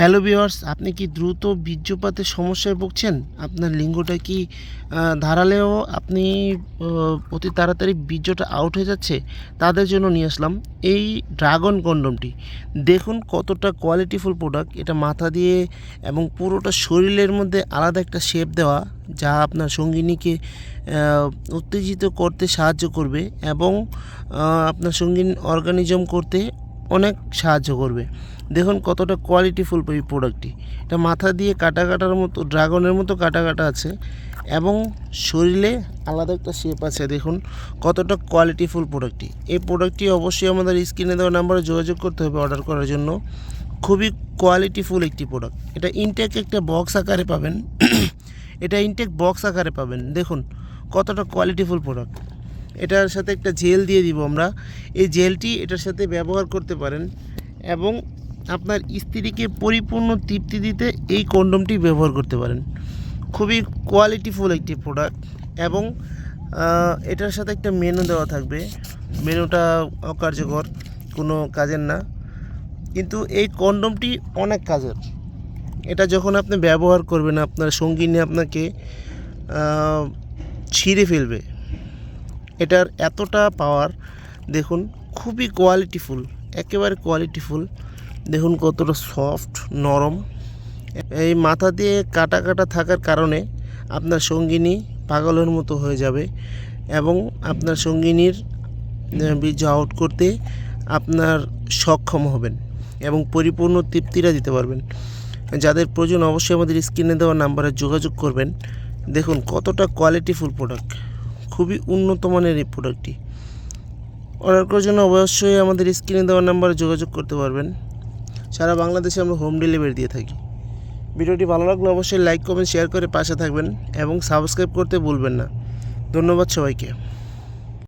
Hello viewers আপনি কি দ্রুত বীর্যপাতের সমস্যায় ভুগছেন? আপনার লিঙ্গটা কি ধারালেও আপনি অতি তাড়াতাড়ি বীর্যটা আউট হয়ে যাচ্ছে? তাদের জন্য নিয়ে আসলাম এই ড্রাগন কন্ডমটি। দেখুন কতটা কোয়ালিটিফুল প্রোডাক্ট এটা মাথা দিয়ে এবং পুরোটা শরীরের মধ্যে আলাদা একটা শেপ দেওয়া, যা আপনার সঙ্গিনীকে উত্তেজিত করতে সাহায্য করবে এবং আপনার সঙ্গিনী অর্গানিজম করতে অনেক সাহায্য করবে। দেখুন কতটা কোয়ালিটিফুল এই প্রোডাক্টটি এটা মাথা দিয়ে কাটা কাটার মতো ড্রাগনের মতো কাটা কাটা আছে এবং শরীরে আলাদা একটা শেপ আছে। দেখুন কতটা কোয়ালিটিফুল প্রোডাক্টটি এই প্রোডাক্টটি অবশ্যই আমাদের স্ক্রিনে দেওয়া নাম্বারে যোগাযোগ করতে হবে অর্ডার করার জন্য। খুবই কোয়ালিটিফুল একটি প্রোডাক্ট এটা ইনটেক একটা বক্স আকারে পাবেন। এটা ইনটেক বক্স আকারে পাবেন। দেখুন কতটা কোয়ালিটিফুল প্রোডাক্ট এটার সাথে একটা জেল দিয়ে দিব আমরা। এই জেলটি এটার সাথে ব্যবহার করতে পারেন এবং আপনার স্ত্রীকে পরিপূর্ণ তৃপ্তি দিতে এই কন্ডমটি ব্যবহার করতে পারেন। খুবই কোয়ালিটিফুল একটি প্রোডাক্ট এবং এটার সাথে একটা মেনু দেওয়া থাকবে। মেনুটা অকার্যকর, কোনো কাজের না। কিন্তু এই কন্ডমটি অনেক কাজের। এটা যখন আপনি ব্যবহার করবেন, আপনার সঙ্গিনী আপনাকে ছিঁড়ে ফেলবে। এটার এতটা পাওয়ার দেখুন, খুবই কোয়ালিটিফুল একেবারে কোয়ালিটিফুল দেখুন কতটা সফট নরম। এই মাথা দিয়ে কাটা কাটা থাকার কারণে আপনার সঙ্গিনী পাগলের মতো হয়ে যাবে এবং আপনার সঙ্গিনীর বীর্য আউট করতে আপনার সক্ষম হবেন এবং পরিপূর্ণ তৃপ্তিটা দিতে পারবেন। যাদের প্রয়োজন অবশ্যই আমাদের স্ক্রিনে দেওয়া নাম্বারে যোগাযোগ করবেন। দেখুন কতটা কোয়ালিটিফুল প্রোডাক্ট খুবই উন্নত মানের এই প্রোডাক্টটি অর্ডার করার জন্য অবশ্যই আমাদের স্ক্রিনে দেওয়া নাম্বারে যোগাযোগ করতে পারবেন। সারা বাংলাদেশে আমরা হোম ডেলিভারি দিয়ে থাকি। ভিডিওটি ভালো লাগলে অবশ্যই লাইক কমেন্ট শেয়ার করে পাশে থাকবেন এবং সাবস্ক্রাইব করতে ভুলবেন না। ধন্যবাদ সবাইকে।